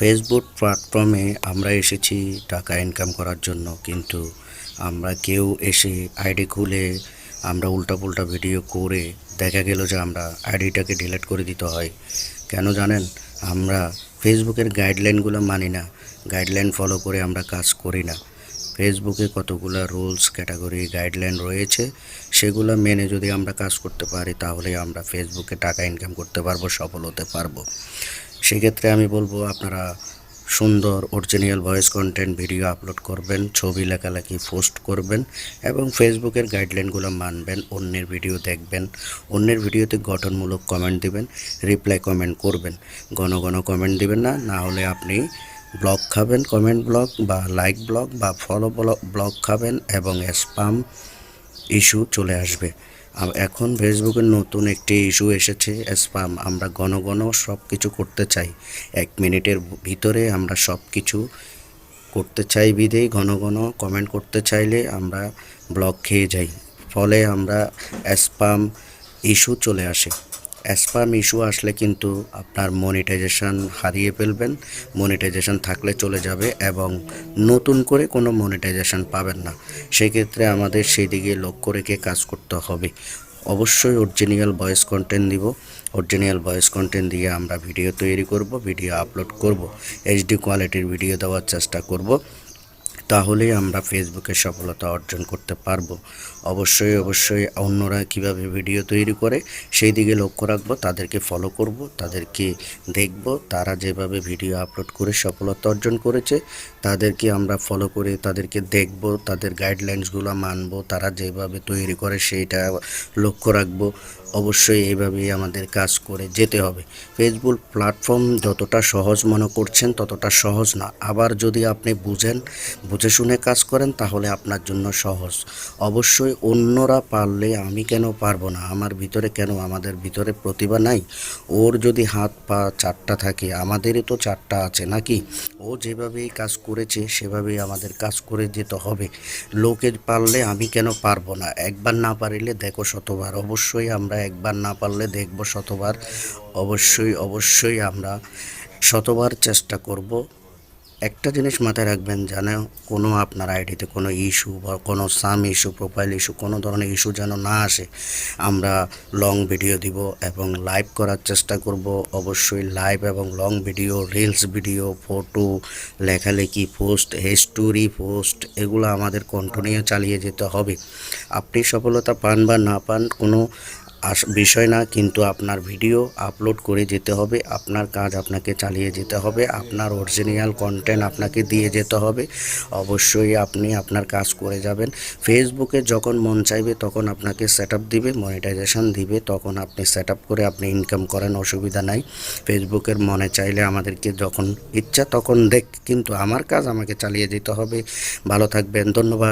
Facebook প্ল্যাটফর্মে আমরা এসেছি টাকা ইনকাম করার জন্য। কিন্তু আমরা কেউ এসে আইডি খুলে আমরা উল্টাপুল্টা ভিডিও করে দেখা গেল যে আমরা আইডিটাকে ডিলিট করে দিতে হয়। কেন জানেন? আমরা ফেসবুকের গাইডলাইনগুলো মানি না। গাইডলাইন ফলো করে আমরা কাজ করি না। ফেসবুকে কতগুলো রুলস ক্যাটাগরি গাইডলাইন রয়েছে, সেগুলো মেনে যদি আমরা কাজ করতে পারি, তাহলে আমরা ফেসবুকে টাকা ইনকাম করতে পারব, সফল হতে পারব। সেক্ষেত্রে আমি বলব আপনারা সুন্দর original voice content video upload করবেন, ছবি লেখালেখি পোস্ট করবেন এবং ফেসবুকের গাইডলাইনগুলো মানবেন, অন্যের ভিডিও দেখবেন, অন্যের ভিডিওতে গঠনমূলক কমেন্ট দিবেন রিপ্লাই কমেন্ট করবেন, ঘন ঘন কমেন্ট দিবেন না না হলে আপনি ব্লগ খাবেন কমেন্ট ব্লগ বা লাইক ব্লগ বা ফলো ব্লগ খাবেন এবং স্পাম ইস্যু চলে আসবে। এখন ফেসবুকের নতুন একটি ইস্যু এসেছে স্পাম আমরা ঘন ঘন সব কিছু করতে চাই। এক মিনিটের ভিতরে আমরা সব কিছু করতে চাই বিধেই ঘন ঘন কমেন্ট করতে চাইলে আমরা ব্লক খেয়ে যাই। ফলে আমরা স্পাম ইস্যু চলে আসে। স্পাম ইস্যু আসলে কিন্তু আপনার মনিটাইজেশন হারিয়ে ফেলবেন মনিটাইজেশন থাকলে চলে যাবে এবং নতুন করে কোনো মনিটাইজেশন পাবেন না। সেক্ষেত্রে আমাদের সেই দিকে লক্ষ্য রেখে কাজ করতে হবে। অবশ্যই অরিজিনাল ভয়েস কন্টেন্ট দিব। অরিজিনাল ভয়েস কন্টেন্ট দিয়ে আমরা ভিডিও তৈরি করব ভিডিও আপলোড করব এইচডি কোয়ালিটির ভিডিও দেওয়ার চেষ্টা করব। তাহলেই আমরা ফেসবুকে সফলতা অর্জন করতে পারব। অবশ্যই অবশ্যই অন্যরা কীভাবে ভিডিও তৈরি করে সেই দিকে লক্ষ্য রাখব, তাদেরকে ফলো করব, তাদেরকে দেখব, তারা যেভাবে ভিডিও আপলোড করে সফলতা অর্জন করেছে, তাদেরকে আমরা ফলো করে তাদেরকে দেখব, তাদের গাইডলাইন্সগুলো মানব, তারা যেভাবে তৈরি করে সেইটা লক্ষ্য রাখব। অবশ্যই এইভাবেই আমাদের কাজ করে যেতে হবে। ফেসবুক প্ল্যাটফর্ম যতটা সহজ মনে করছেন ততটা সহজ না। আবার যদি আপনি বুঝেন বুঝে শুনে কাজ করেন, তাহলে আপনার জন্য সহজ। অবশ্যই অন্যরা পারলে আমি কেন পারব না? আমার ভিতরে কেন আমাদের ভিতরে প্রতিভা নাই? ওর যদি হাত পা চারটা থাকে আমাদেরই তো চারটা আছে নাকি? ও যেভাবেই কাজ করেছে, সেভাবেই আমাদের কাজ করে যেতে হবে। লোকে পারলে আমি কেন পারব না? একবার না পারিলে দেখো শতবার অবশ্যই আমরা একবার না পারলে দেখব শতবার অবশ্যই অবশ্যই আমরা শতবার চেষ্টা করব। একটা জিনিস মাথায় রাখবেন, যেন কোনো আপনার আইডিতে কোনো ইস্যু বা কোনো সাম ইস্যু প্রোফাইল ইস্যু কোনো ধরনের ইস্যু যেন না আসে, আমরা লং ভিডিও দিব এবং লাইভ করার চেষ্টা করব। অবশ্যই লাইভ এবং long video reels video photo লেখালেখি পোস্ট হিস্টোরি পোস্ট এগুলো আমাদের কন্টিনিউ চালিয়ে যেতে হবে। আপনি সফলতা পান বা না পান, কোনো আস বিষয় না, কিন্তু আপনার ভিডিও আপলোড করে যেতে হবে, আপনার কাজ আপনাকে চালিয়ে যেতে হবে, আপনার অরিজিনাল কন্টেন্ট আপনাকে দিয়ে যেতে হবে, অবশ্যই আপনি আপনার কাজ করে যাবেন। ফেসবুকে যখন মন চাইবে তখন আপনাকে সেট দিবে মনিটাইজেশন দিবে, তখন আপনি সেট করে আপনি ইনকাম করেন, অসুবিধা নাই। ফেসবুকের মনে চাইলে আমাদেরকে যখন ইচ্ছা তখন দেখ, কিন্তু আমার কাজ আমাকে চালিয়ে যেতে হবে। ভালো থাকবেন, ধন্যবাদ।